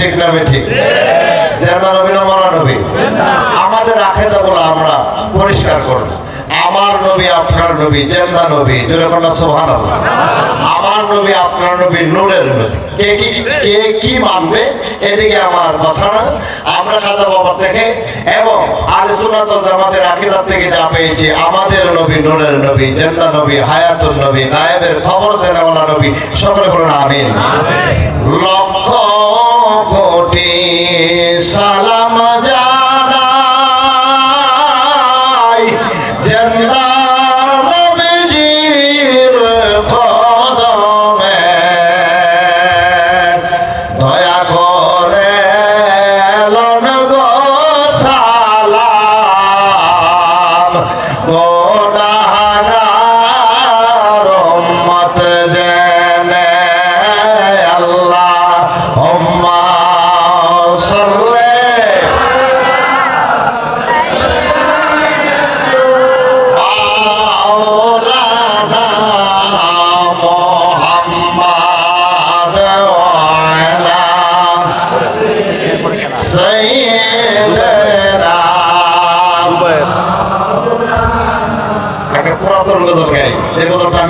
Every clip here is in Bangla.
ঠিক না ঠিক? নবী না মরা নবী। আমাদের আমরা পরিষ্কার করব। আমার নবী, আপনার নবী, জেন্দা নবী সোহান আমার নবী, আপনার নবী, নূরের নবী। কে কি কে কি মানবে? এদিকে আমার কথা না। আমরা বাবার থেকে এবং আলে সুন্নাত জামাতের থেকে যা পেয়েছি, আমাদের নবী, নূরের নবী, জেন্দা নবী হায়াতুল নবী, গায়েবের খবর দেনেওয়ালা নবী। সকলে বলুন, আমিন। লক্ষ কোটি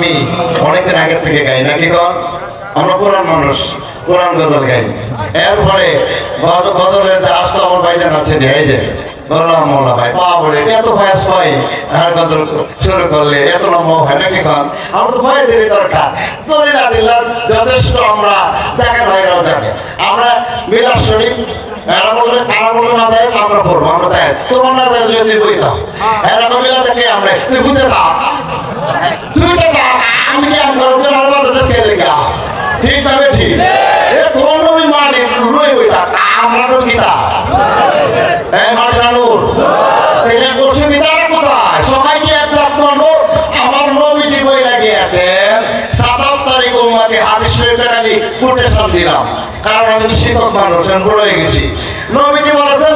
আমি অনেকদিন আগের থেকে গাই, নাকি কন? আমরা পুরান মানুষ, পুরান গজল গাই। এরপরে গজলের যে আসতো আমার ভাইজান আছে এই যে ভাই আমরা এরা বলবে বলবে না দেয় আমরা পড়ব, আমরা যদি বই দাও মিলা আমরা? তুই দাও আমি কি আমি করব আমার বাধা দেশে লেগে? ঠিক না ঠিক? এ তোমার নবী মানে বই থাক আমরা তো গীতা এই মাটি রানুর এটা অসুবিধাটা সবাই কি এক লাখ মানুষ? আমার নবীজি বই লাগিয়ে আছেন সাতাশ তারিখ উম্মাকে হাদিস শরীফে খালি কোটেশন দিলাম। কারণ আমি শিক্ষক মানুষ বড় হয়ে গেছি। নবীজি বলেছেন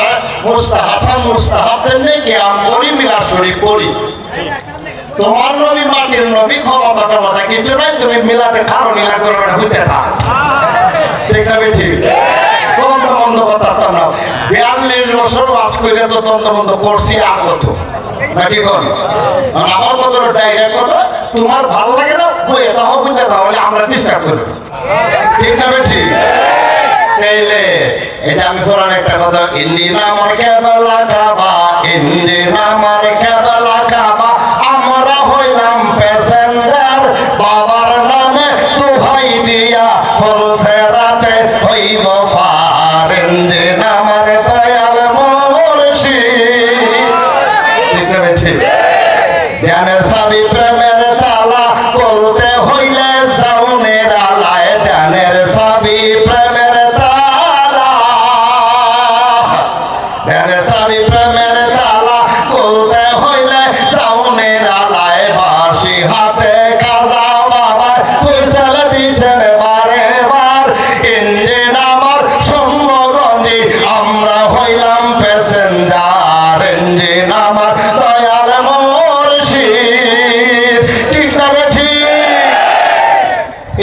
মুস্তা হাসান মুস্তাহাবদের করি শরীফ পড়ি তোমার নবী মাটির নবী ক্ষমতা টমতা কিছু নাই, তুমি মিলাতে কারও নীলা করে হইতে থাক ঠিক না। ঠিক তন্দ মন্দ কথা তো না। বিয়াল্লিশ বছর বাস করে তো তন্দ মন্দ করছি আর কত? নাকি কন? আমার কত তোমার ভালো লাগে না বই তাও বুঝতে তাহলে আমরা ডিস্টার্ব করি। ঠিক না ঠিক তাইলে এটা আমি কোরআন একটা কথা ইন্দি নামার কেবলা কাবা ইন্দি নামার কেবলা কাবা আমরা হইলাম প্যাসেঞ্জার, বাবার নামে দোহাই দিয়া ফুলসে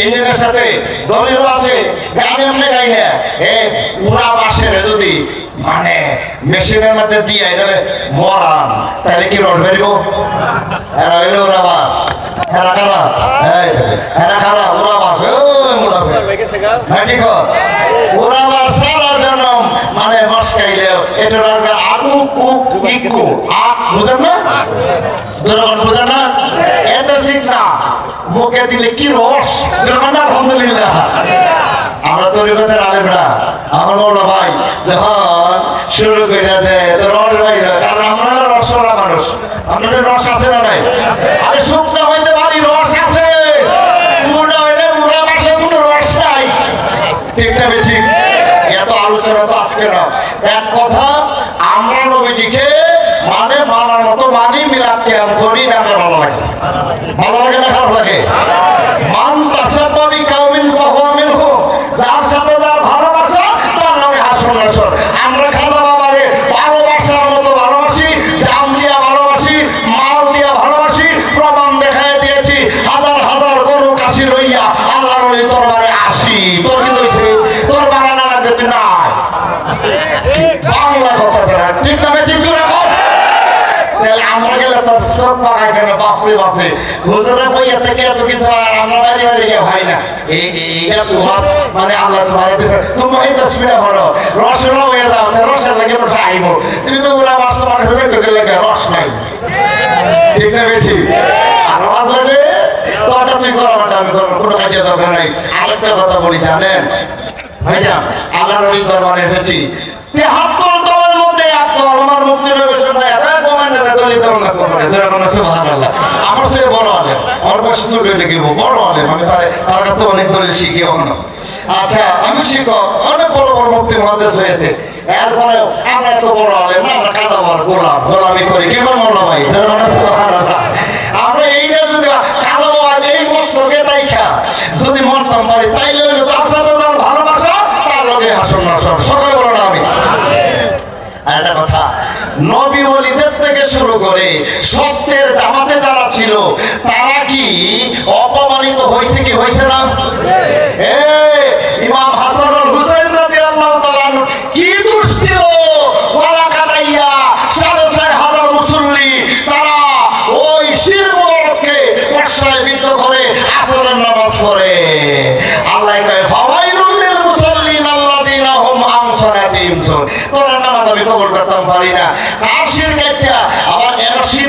ইঞ্জিনের সাথে দলিল আছে গান এমনি গাই না এ পুরা বাসের যদি মানে মেশিনের মধ্যে দিয়ে তাহলে মরান। তাহলে কি রড বেরিব? এরা হইলে ওরা বাস এরা দেখে, এরা কারা? ওরা বাস ওই মোটা ফের। হ্যাঁ কর? ওরা বাস সারা জনম মানে মাস এটা আগু কুক, ইকু। আ বুঝেন না? আমরা ভাই রস আছে না নাই? আরে শুকনা হইতে পারি রস আছে মোটা হইলে মুড়া মাসে কোনো রস নাই ঠিক না বে ঠিক এত আলোচনা তো আজকে না এক কথা আমরা নবীজিকে মানে মানার মতো কেমন করি না আমরা ভালো লাগে? ভালো লাগে না খারাপ লাগে? কেন বাপরে বাপরে হুজুরে থেকে, এত কিছু আর আমরা বাড়ি বাড়ি গিয়ে না। মানে আল্লাহ তোমার এই হয়ে যাও রসের তুমি তো ওরা তোমার কাছে রস নাই। ঠিক না আর তোরটা তুই করো আমি করব কোনো কাজের দরকার নাই। কথা বলি, জানেন? ভাইয়া আল্লাহ রবি দরবারে এসেছি। মধ্যে আমার মুক্তি নবী না আমার সে বড় আলেম। আমার বয়স ছোট বড় আলেম। আমি তার তার কাছে অনেক দলিল শিখি অন্য। আচ্ছা আমি শিক্ষক। অনেক বড় বড় মুক্তি মহাদেশ হয়েছে। এরপরে আমরা এত বড় আলেম না আমরা কাদা বড় গোলাম। গোলামি করি। কেমন মনে ভাই মনে সুবহানাল্লাহ আমরা এইটা যদি কাদা বাবা এই বস্ত্রকে দেখা যদি মরতাম পারি তাইলে হইল তার সাথে তার ভালোবাসা তার লগে হাসন নাসন সকলে বলো না আমি আর একটা কথা নবী ওলিদের থেকে শুরু করে সত্যের জামাতে যারা ছিল, তারা কি অপমানিত হয়েছে কি হয়েছে না? ইমাম হাসানুল হুসাইন রাদিয়াল্লাহু তাআলা কি দোষ ছিল গলা কাটাইয়া সাড়ে চার হাজার মুসল্লি, তারা ওই শির মোবারককে বর্ষায় বিদ্ধ করে আসরের নামাজ পড়ে। আল্লাহ কয় তোরা নামাজ আমি কবর করতাম, পারি না কার শির কাটটা আবার এর শির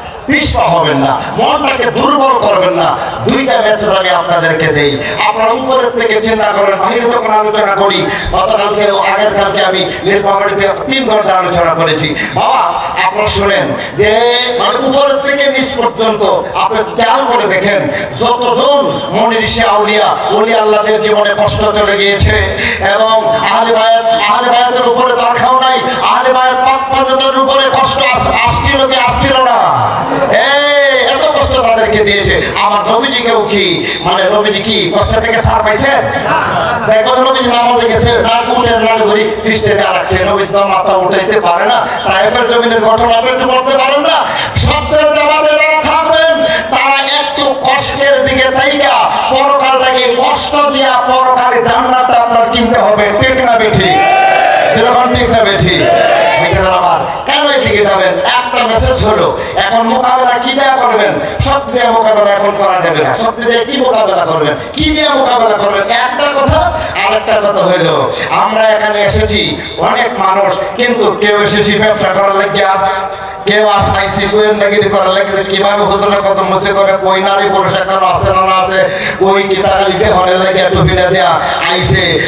পিছপা হবেন না, মনটাকে দুর্বল করবেন না। দুইটা মেসেজ আমি আপনাদেরকে দেই। আপনারা উপরের থেকে চিন্তা করেন, বাহিরে যখন আলোচনা করি, গতকালকে আগের কালকে আমি নীলপাহাড়িতে তিন ঘণ্টা আলোচনা করেছি। বাবা, আপনারা শুনেন যে মানে উপরের থেকে নিচ পর্যন্ত, আপনি খেয়াল করে দেখেন, যতজন মনির সে আউলিয়া, ওলি আল্লাহদের জীবনে কষ্ট চলে গিয়েছে এবং আহলে বায়াত, আহলে বায়াতের উপরে তার খাও নাই, আহলে বায়াত পাক উপরে কষ্ট আস- রেখে দিয়েছে। আমার নবীজিকেও কি? মানে নবীজি কি কষ্ট থেকে সার পাইছে? দিকে দিয়া যাবেন? একটা মেসেজ হলো, এখন মোকাবেলা কি দেয়া করবেন? দিয়ে মোকাবেলা এখন করা যাবে না। দিয়ে কি মোকাবেলা করবেন? কি দিয়ে মোকাবেলা করবেন? একটা কথা কথা হইল, আমরা এখানে এসেছি, অনেক মানুষ, কিন্তু কেউ এসেছি ব্যবসা করার লাগিয়া, কেউ গোয়েন্দাগিরি লাগিয়ে কীভাবে কত করে, কই নারী পুরুষ আছে না না আছে, কই কি তাকালিতে হলে লাগে টুপিটা দেয়া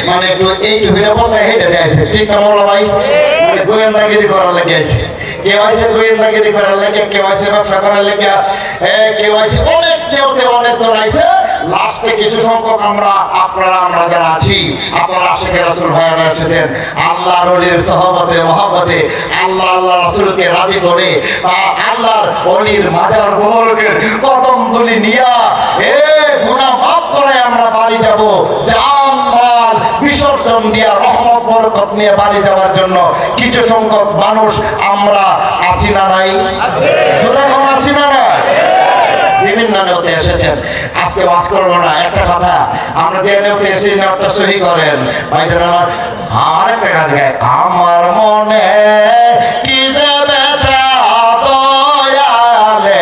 মানে একটু এই টুপিটা বলতে হেঁটে দেয়া ঠিক না, মোলা ভাই? মানে গোয়েন্দাগিরি করার লাগে আইসে গোয়েন্দাগিরি করার লাগে কেউ আইসে ব্যবসা করার লাগে কেউ অনেক কেউ অনেক জন আইসে লাস্টে কিছু সংখ্যক আমরা, আপনারা, আমরা যারা আছি, আপনারা আশেখ রাসুল ভাইয়ারা এসেছেন। আল্লাহ রলির সহবতে মহাবতে আল্লাহ আল্লাহ রাসুলকে রাজি করে আল্লাহর অলির মাজার মোবারকের কদম তুলি নিয়া, এ, গুনাহ মাফ করে আমরা বাড়ি যাব। মাল বিসর্জন দিয়া রহমত বরকত নিয়ে বাড়ি যাওয়ার জন্য কিছু সংখ্যক মানুষ আমরা আছি না নাই? আছি। না নাই? বিভিন্ন নেওতে এসেছেন। আজকে বাস করব না একটা কথা আমরা যে নেওতে এসেছি নেওয়াটা সহি করেন। ভাইদের আমার আমার একটা গান গায় আমার মনে কি যে দয়ালে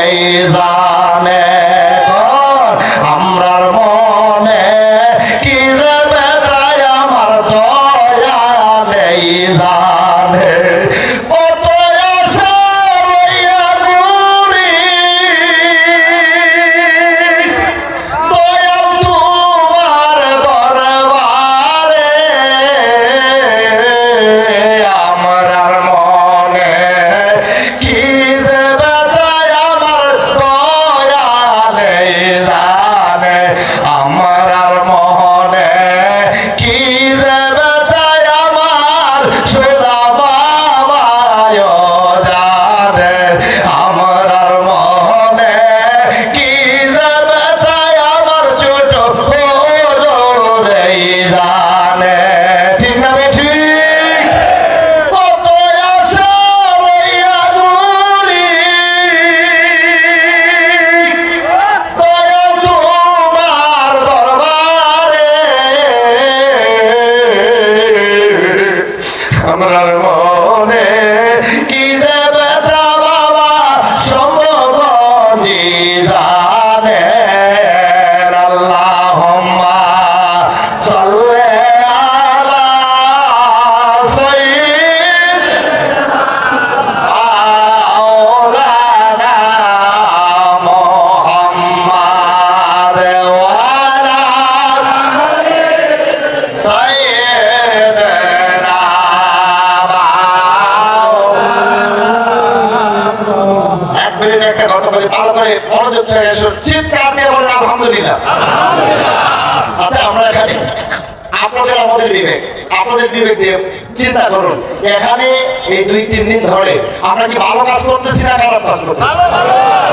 দিয়ে চিন্তা করুন। এখানে এই দুই তিন দিন ধরে আমরা কি ভালো কাজ করতেছি না খারাপ কাজ করতেছি?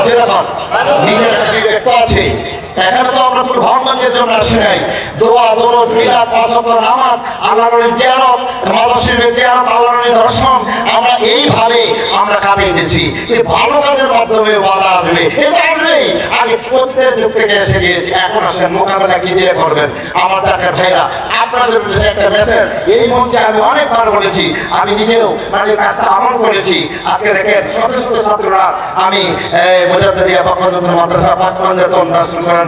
যেরকম নিজের বিবেক তো আছে এখানে তো আমরা জন্য দর্শন, আমরা এইভাবে আমরা ভালো কাজের মাধ্যমে আসবে। কি দিয়ে করবেন? আমার এই আমি অনেকবার বলেছি। আমি নিজেও মানে কাজটা আমল করেছি। আজকে দেখেন ছাত্ররা আমি মাদ্রাসা দার্শন করেন।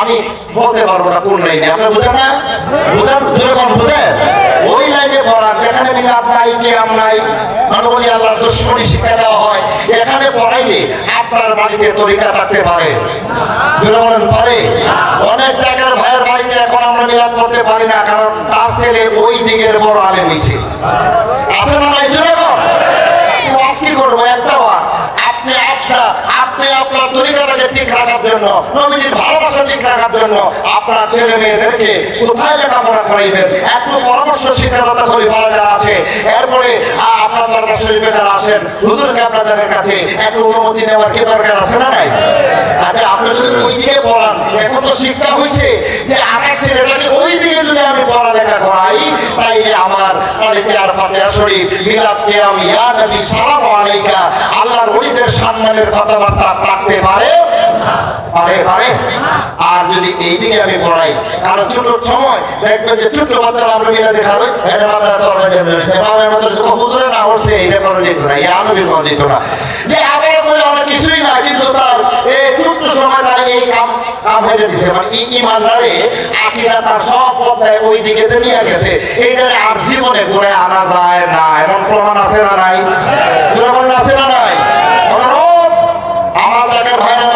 আমি বলতে পারব না কোন লাইনে আপনি বুঝেন না? বুঝেন? যেরকম বুঝেন? ওই লাইনে পড়ার যেখানে মিলাদ নাই, কেয়াম নাই মানে বলি আল্লাহর দুশ্মনী শিক্ষা দেওয়া হয়, এখানে পড়াইলে আপনার বাড়িতে তরিকা থাকতে পারে। বলেন, পারে? অনেক জায়গার ভাইয়ের বাড়িতে এখন আমরা মিলাদ করতে পারি না, কারণ তার ছেলে ওই দিকের বড় আলেম হয়েছে আছে না নাই? জোরে কর ওয়াজ কি করব একটা আপনি আপনার জন্য আপনার ছেলে মেয়েদেরকে কোথায় লেখাপড়া করাইবেন? একটু পরামর্শ শিক্ষাদাতা বলা যারা আছে। এরপরে দরকার শরীফে যারা আসেন হুজুরকে আপনাদের কাছে একটু অনুমতি নেওয়ার কি দরকার আছে না নাই? আচ্ছা আপনি যদি ওই দিকে পড়ান এখন তো শিক্ষা হয়েছে যে আমার ছেলেটাকে ওই দিকে যদি আমি পড়ালেখা করাই, তাইলে আমার বাড়িতে আর ফাতেহা শরীফ, মিলাদ কেয়াম, ইয়া নবী, সালাম আলাইকা, আল্লাহর ওলিদের সম্মানের কথাবার্তা থাকতে পারে। আর যদি এই আমি পড়াই কারণ ছোট সময়, দেখবেন যে ছোট বাচ্চারা করা করা করে মানে ওই দিকে নিয়ে গেছে। এইটারে আর জীবনে ঘুরে আনা যায় না। এমন প্রমাণ আছে না নাই? প্রমাণ আছে না নাই? আমার আলিম ভাইরা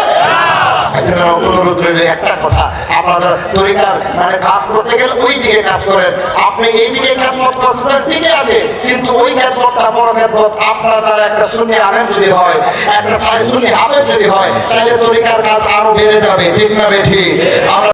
এজন্য অনুরোধ তরিকার মানে কাজ আছে, কিন্তু ওই আপনার একটা সুন্নি আলেম যদি হয়, একটা সুন্নি হাফেজ যদি হয়, তাহলে তরিকার কাজ আরও বেড়ে যাবে, ঠিক না বেঠি আমরা